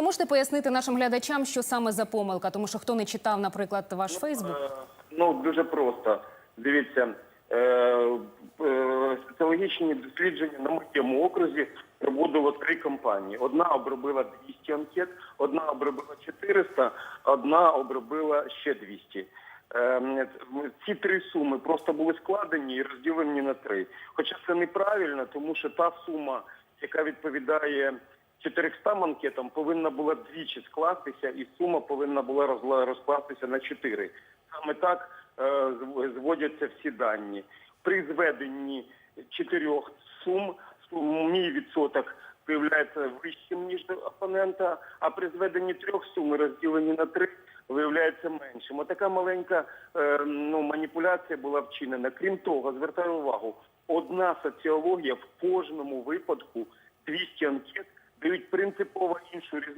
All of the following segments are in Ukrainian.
Можете пояснити нашим глядачам, що саме за помилка, тому що хто не читав, наприклад, ваш Фейсбук? Е, Ну, дуже просто. Дивіться, е, е, соціологічні дослідження на моєму окрузі проводило три компанії. Одна обробила 200 анкет, одна обробила 400, одна обробила ще 200. Ем, Ці три суми просто були складені і розділені на три. Хоча це неправильно, тому що та сума, яка відповідає 400 анкетам, повинна була двічі скластися, і сума повинна була розкластися на 4. Саме так е, зводяться всі дані. При зведенні чотирьох сум, сум мій відсоток виявляється вищим, ніж опонента, а при зведенні трьох сум, розділені на три, виявляється меншим. Отака маленька е, ну, маніпуляція була вчинена. Крім того, звертаю увагу, одна соціологія в кожному випадку 200 анкет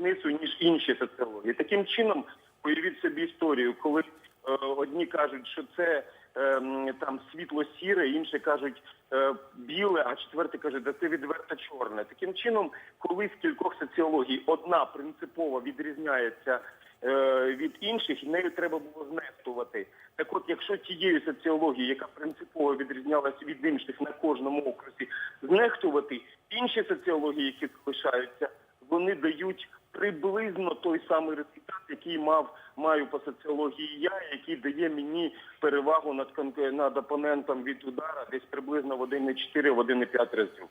різницю, ніж інші соціології. Таким чином, уявіть собі історію, коли е, одні кажуть, що це е, там світло-сіре, інші кажуть е, біле, а четверті кажуть, да це відверто чорне. Таким чином, коли з кількох соціологій одна принципово відрізняється е, від інших, і нею треба було знехтувати. Так от, якщо тією соціологією, яка принципово відрізнялася від інших на кожному окрузі, знехтувати інші соціології, які залишаються, вони дають приблизно той самий результат, який мав маю по соціології я, який дає мені перевагу над над опонентом від удара десь приблизно в 1,4 в 1,5 разів.